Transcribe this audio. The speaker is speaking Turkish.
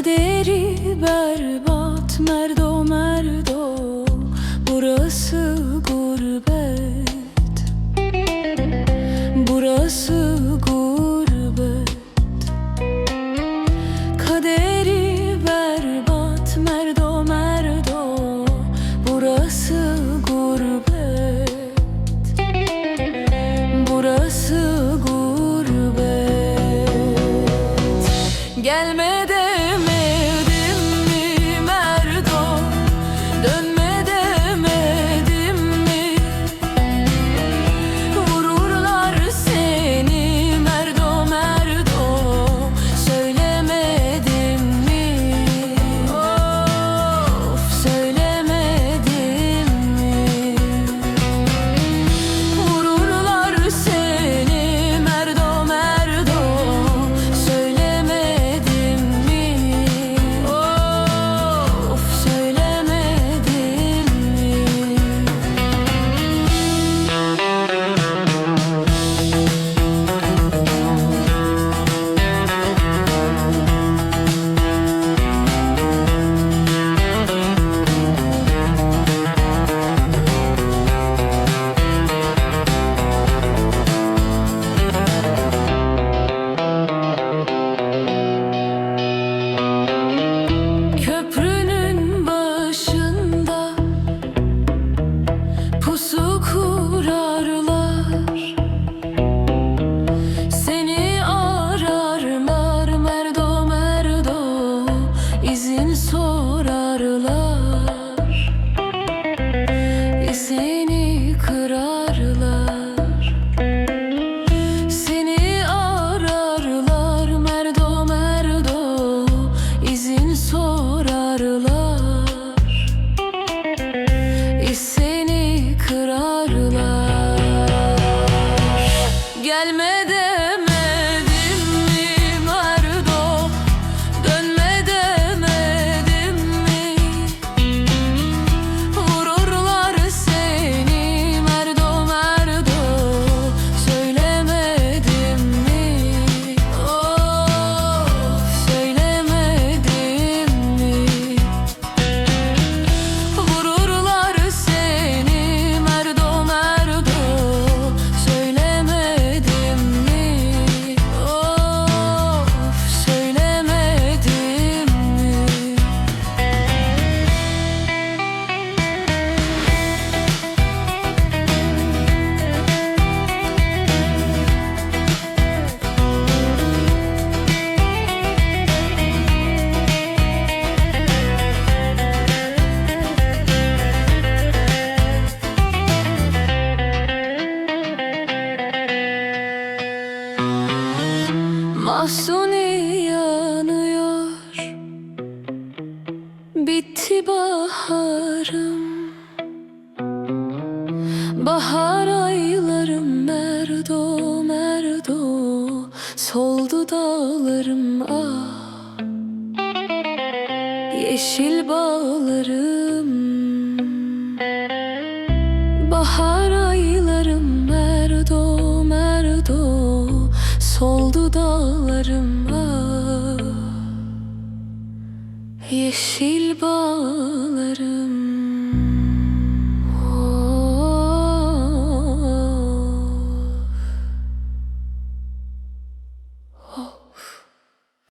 Kaderi berbat merdo merdo. Burası gurbet. Burası gurbet. Kaderi berbat merdo merdo. Burası gurbet. Burası gurbet. Gelme suku baharım. Bahar aylarım merdo merdo. Soldu dağlarım ah. Yeşil bağlarım. Bahar aylarım merdo merdo. Soldu dağlarım ah. Yeşil bağlarım